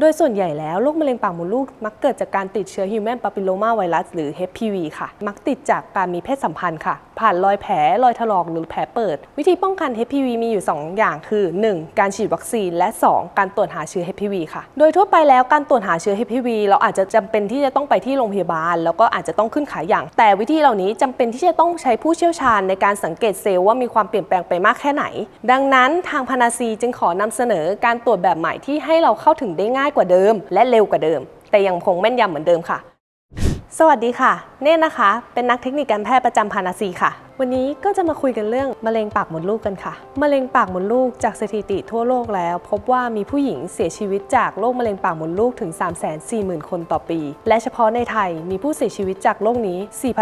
โดยส่วนใหญ่แล้วโรคมะเร็งปากมดลูก มักเกิดจากการติดเชื้อ Human Papilloma Virus หรือ HPV ค่ะ มักติดจากการมีเพศสัมพันธ์ค่ะ ผ่านรอยแผลรอยถลอกหรือแผลเปิด วิธีป้องกัน HPV มีอยู่ 2 อย่างคือ 1. การฉีดวัคซีนและ 2. การตรวจหาเชื้อ HPV ค่ะ โดยทั่วไปแล้วการตรวจหาเชื้อ HPV เราอาจจะจำเป็นที่จะต้องไปที่โรงพยาบาล แล้วก็อาจจะต้องขึ้นขาอย่าง แต่วิธีเหล่านี้จำเป็นที่จะต้องใช้ผู้เชี่ยวชาญในการสังเกตเซลล์ว่ามีความเปลี่ยนแปลงไปมากแค่ไหน ดังนั้นทางพานาซีจึงขอนำเสนอการตรวจแบบใหม่ที่ให้เราเข้าถึงได้ง่ายกว่าเดิม และเร็วกว่าเดิม แต่ยังคงแม่นยำเหมือนเดิมค่ะ สวัสดีค่ะ เน่นะคะ เป็นนักเทคนิคการแพทย์ประจำพานาซีค่ะ วันนี้ก็จะมาคุยกันเรื่องมะเร็งปากมดลูกกันค่ะ มะเร็งปากมดลูกจากสถิติทั่วโลกแล้ว พบว่ามีผู้หญิงเสียชีวิตจากโรคมะเร็งปากมดลูกถึง 340,000 คนต่อปี และเฉพาะในไทยมีผู้เสียชีวิตจากโรคนี้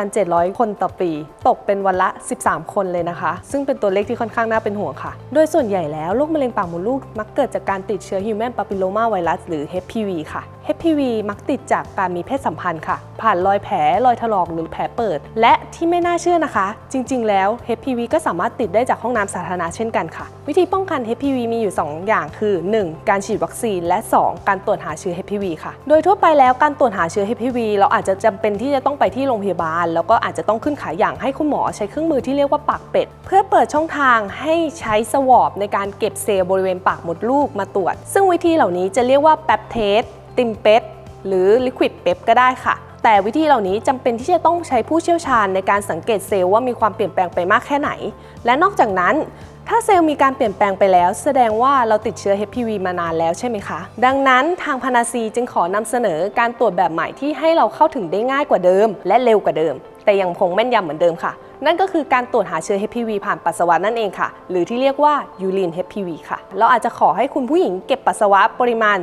4,700 คนต่อปี ตกเป็นวันละ 13 คนเลยนะคะ ซึ่งเป็นตัวเลขที่ค่อนข้างน่าเป็นห่วงค่ะ โดยส่วนใหญ่แล้วโรคมะเร็งปากมดลูกมักเกิดจากการติดเชื้อ Human Papilloma Virus หรือ HPV ค่ะ HPV มักติดจากการมีเพศสัมพันธ์ค่ะ ผ่านรอยแผลรอยถลอกหรือแผลเปิด และที่ไม่น่าเชื่อนะคะ จริงๆ แล้ว HPV ก็สามารถติดได้จากห้องน้ำสาธารณะเช่นกันค่ะ วิธีป้องกัน HPV มีอยู่ 2 อย่างคือ 1. การฉีดวัคซีนและ 2. การตรวจหาเชื้อ HPV ค่ะ โดยทั่วไปแล้วการตรวจหาเชื้อ HPV เราอาจจะจำเป็นที่จะต้องไปที่โรงพยาบาล แล้วก็อาจจะต้องขึ้นขาอย่างให้คุณหมอใช้เครื่องมือที่เรียกว่าปากเป็ด เพื่อเปิดช่องทางให้ใช้สวอปในการเก็บเซลล์บริเวณปากมดลูกมาตรวจ ซึ่งวิธีเหล่านี้จะเรียกว่าแป๊บเทสติมเป็ดหรือ Liquid p e p ก็ได้ค่ะ แต่วิธีเหล่านี้จำเป็นที่จะต้องใช้ผู้เชี่ยวชาญในการสังเกตเซลล์ว่ามีความเปลี่ยนแปลงไปมากแค่ไหน และนอกจากนั้น ถ้าเซลล์มีการเปลี่ยนแปลงไปแล้ว แสดงว่าเราติดเชื้อ HPV มานานแล้วใช่ไหมคะ ดังนั้นทางพานาซีจึงขอนำเสนอการตรวจแบบใหม่ที่ให้เราเข้าถึงได้ง่ายกว่าเดิม และเร็วกว่าเดิม แต่ยังคงแม่นยำเหมือนเดิมค่ะ นั่นก็คือการตรวจหาเชื้อ HPV ผ่านปัสสาวะนั่นเองค่ะ หรือที่เรียกว่ายูรีน HPV ค่ะ เราอาจจะขอให้คุณผู้หญิงเก็บปัสสาวะปริมาณ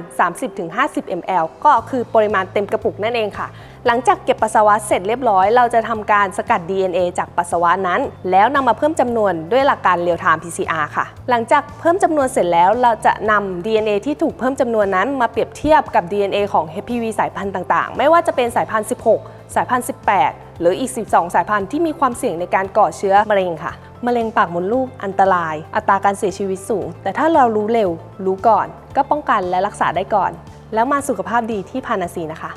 30-50 ml ก็คือปริมาณเต็มกระปุกนั่นเองค่ะ หลังจากเก็บปัสสาวะเสร็จเรียบร้อย เราจะทำการสกัด DNA จากปัสสาวะนั้น แล้วนำมาเพิ่มจำนวนด้วยหลักการ real time PCR ค่ะ หลังจากเพิ่มจำนวนเสร็จแล้วเราจะนำ DNA ที่ถูกเพิ่มจำนวนนั้นมาเปรียบเทียบกับ DNA ของ HPV สายพันธุ์ต่างๆ ไม่ว่าจะเป็นสายพันธุ์ 16สายพันธุ์ 18 หรืออีก 12 สายพันธุ์ที่มีความเสี่ยงในการก่อเชื้อมะเร็งค่ะ มะเร็งปากมดลูกอันตราย อัตราการเสียชีวิตสูง แต่ถ้าเรารู้เร็ว รู้ก่อน ก็ป้องกันและรักษาได้ก่อน แล้วมาสุขภาพดีที่พานาซีนะคะ